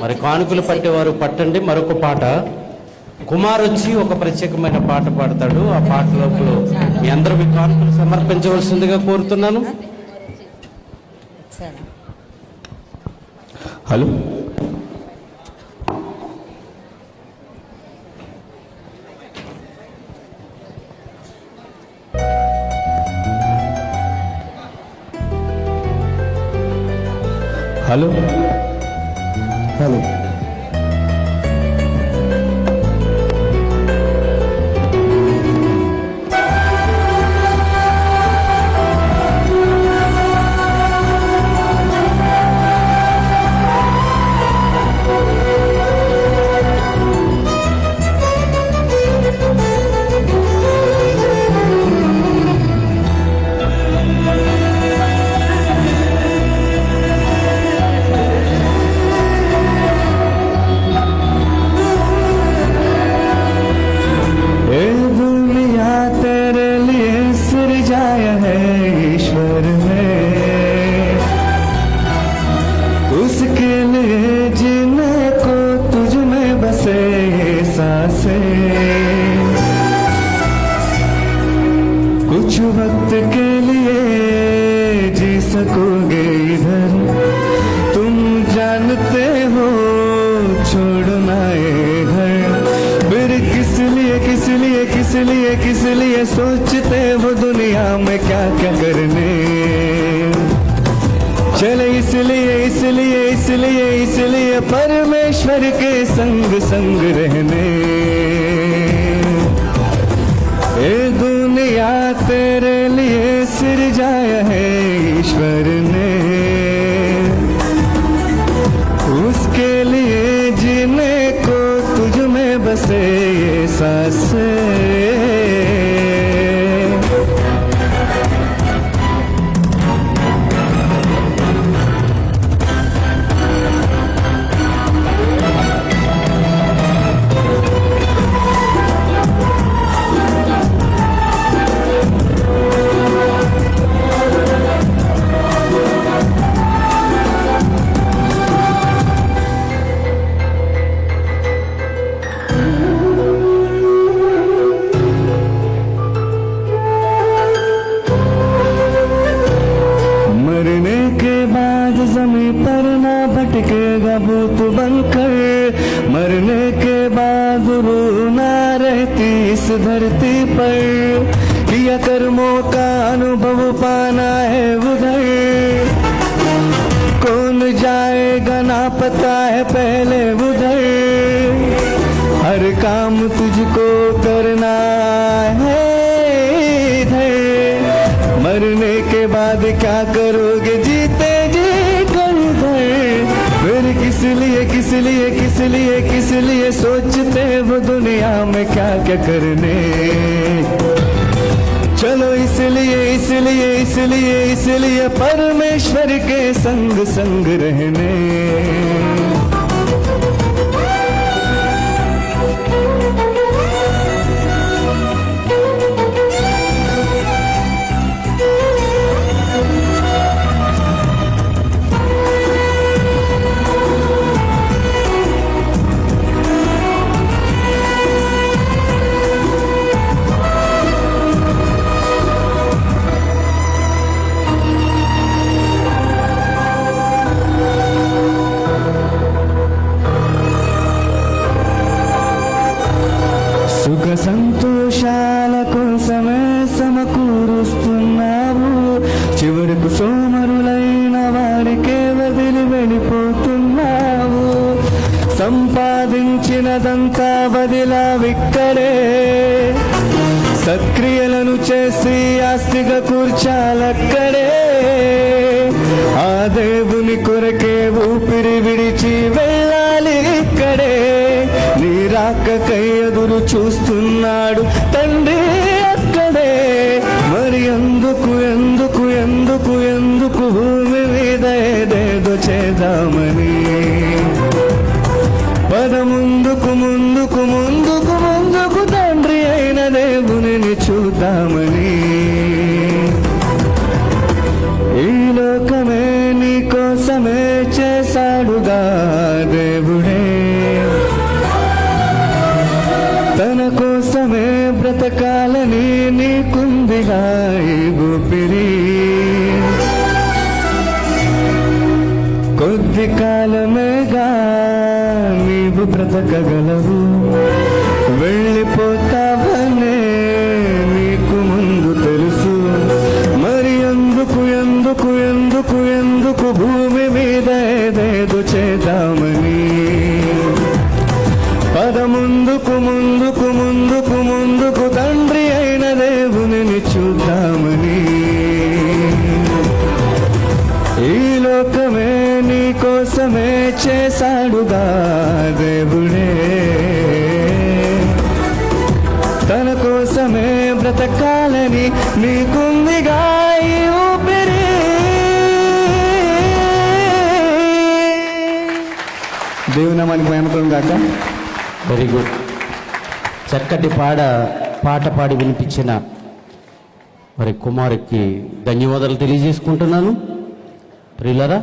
మరి కానుకలు పట్టేవారు పట్టండి. మరొక పాట. కుమార్ వచ్చి ఒక ప్రత్యేకమైన పాట పాడతాడు. ఆ పాట లోపల మీ అందరూ మీ కానుకలు సమర్పించవలసిందిగా కోరుతున్నాను. హలో. హలో. हेलो कुछ वक्त के लिए जी सकोगे इधर। तुम जानते हो छोड़ना ये घर। फिर किस लिए किस लिए किस लिए किस लिए सोचते हो दुनिया में क्या क्या करने? चले इसलिए इसलिए इसलिए इसलिए परमेश्वर के संग संग रहने। क्या तेरे लिए सिर जाए है ईश्वर ने भटकेगा भूत बनकर मरने के बाद रूह ना रहती इस धरती पर। किया कर्मों का अनुभव पाना है उधर। कौन जाएगा ना पता है पहले उधर। हर काम तुझको करना है इधर। मरने के बाद क्या करोगे जीते? किस लिए किस लिए किस लिए किस लिए सोचते वो दुनिया में क्या क्या करने? चलो इसलिए इसलिए इसलिए इसलिए परमेश्वर के संग संग रहने। సంపాదించినదంతా వదిలావిక్కడే సక్రియలను చేసి ఆస్తిగా కూర్చాలక్కడే. ఆ దేవుని కొరకే ఊపిరి విడిచి వెళ్ళాలి ఇక్కడే. నీ రాకకై ఎదురు చూస్తున్నాడు తండ్రి అక్కడే. మరి ఎందుకు ఎందుకు ఎందుకు ఎందుకు భూమి మీద ఏదేదో చేద్దామని నీకుందిగా ఈ ఊపిరి. కొద్ది కాలమేగా నీవు బ్రతకగలవు. వెళ్ళిపోతావనే నీకు ముందు తెలుసు. మరి ఎందుకు ఎందుకు ఎందుకు ఎందుకు భూమి మీద ఏదేదో చేద్దామని. పద ముందుకు ముందుకు చేశాడుగా దేవుడే. తన కోసమే బ్రతకాలని మీకుందిగా ఈ ఊపిరి. దేవుని మేమకం కాక వెరీ గుడ్ చక్కటి పాడ పాట పాడి వినిపించిన మరి కుమారికి ధన్యవాదాలు తెలియజేసుకుంటున్నాను. ప్రియులరా